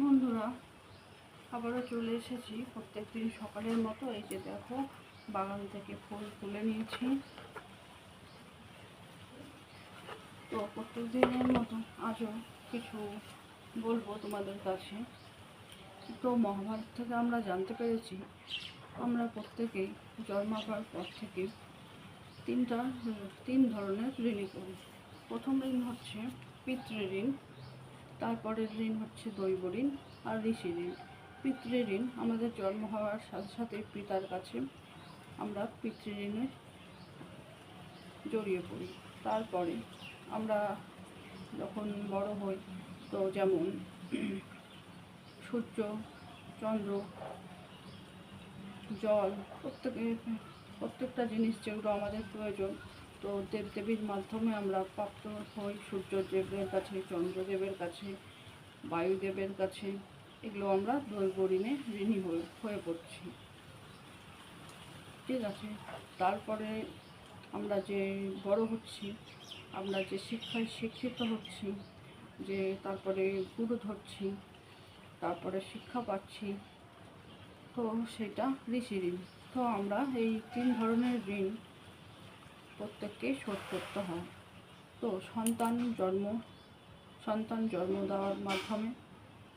বন্ধুরা, আবারও চলে এসেছি প্রত্যেক দিন সকালের মতো। এই যে দেখো, বাগান থেকে ফুল তুলে নিয়েছি। তো প্রত্যেক দিনের মতো আজও কিছু বলব তোমাদের কাছে। তো মহাভারত থেকে আমরা জানতে পেরেছি, আমরা প্রত্যেকেই জন্মাবার পর থেকে তিনটা, তিন ধরনের ঋণী করি। প্রথম ঋণ হচ্ছে পিতৃঋণ তারপরের ঋণ হচ্ছে দৈব ঋণ আর ঋষি ঋণ। পিতৃঋণ আমাদের জন্ম হওয়ার সাথে সাথে পিতার কাছে আমরা পিতৃ পিতৃঋণে জড়িয়ে পড়ি। তারপরে আমরা যখন বড় হই, তো যেমন সূর্য, চন্দ্র, জল, প্রত্যেকে প্রত্যেকটা জিনিস যেগুলো আমাদের প্রয়োজন তো দেবদেবীর মাধ্যমে আমরা প্রাপ্ত হই, সূর্যদেবের কাছে, চন্দ্রদেবের কাছে, বায়ুদেবের কাছে। এগুলো আমরা দৈব ঋণে ঋণী হয়ে হয়ে পড়ছি। ঠিক আছে, তারপরে আমরা যে বড় হচ্ছি, আমরা যে শিক্ষায় শিক্ষিত হচ্ছি, যে তারপরে গুরু ধরছি, তারপরে শিক্ষা পাচ্ছি, তো সেটা ঋষি ঋণ। তো আমরা এই তিন ধরনের ঋণ প্রত্যেককেই শোধ করতে হয়। তো সন্তান জন্ম সন্তান জন্ম দেওয়ার মাধ্যমে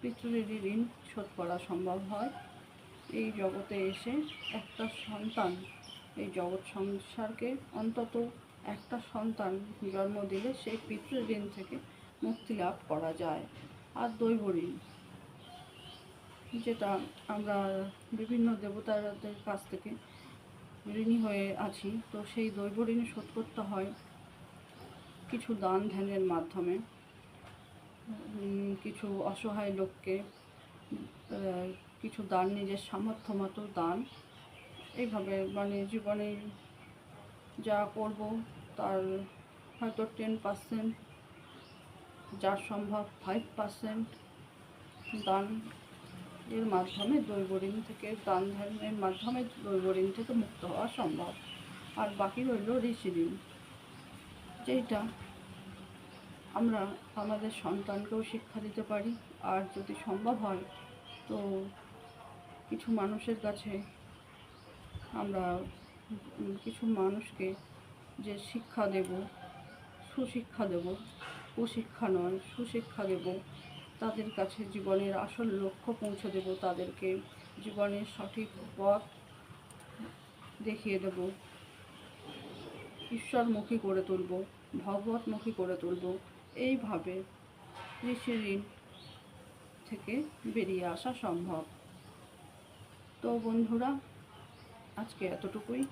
পিতৃঋণী ঋণ শোধ করা সম্ভব হয়। এই জগতে এসে একটা সন্তান, এই জগৎ সংসারকে অন্তত একটা সন্তান জন্ম দিলে সেই পিতৃঋণ থেকে মুক্তি লাভ করা যায়। আর দৈব ঋণ, যেটা আমরা বিভিন্ন দেবতাদের কাছ থেকে ঋণী হয়ে আছি, তো সেই দৈব ঋণ শোধ করতে হয় কিছু দান ধ্যানের মাধ্যমে কিছু অসহায় লোককে কিছু দান নিজের সামর্থ্য মতো দান। এইভাবে মানে জীবনে যা করব তার হয়তো টেন পার্সেন্ট যার সম্ভব ফাইভ পার্সেন্ট দান এর মাধ্যমে দৈব ঋণ থেকে দান ধর্মের মাধ্যমে দৈব ঋণ থেকে মুক্ত হওয়া সম্ভব। আর বাকি রইল ঋণ যেটা আমরা আমাদের সন্তানকেও শিক্ষা দিতে পারি। আর যদি সম্ভব হয়, তো কিছু মানুষের কাছে আমরা কিছু মানুষকে যে শিক্ষা দেব, সুশিক্ষা দেব, কুশিক্ষা নয়, সুশিক্ষা দেব তাদের কাছে জীবনের আসল লক্ষ্য পৌঁছে দেব, তাদেরকে জীবনের সঠিক পথ দেখিয়ে দেব। ঈশ্বরমুখী করে তুলব, ভগবতমুখী করে তুলব। এইভাবে ঋষি ঋণ থেকে বেরিয়ে আসা সম্ভব। তো বন্ধুরা, আজকে এতটুকুই।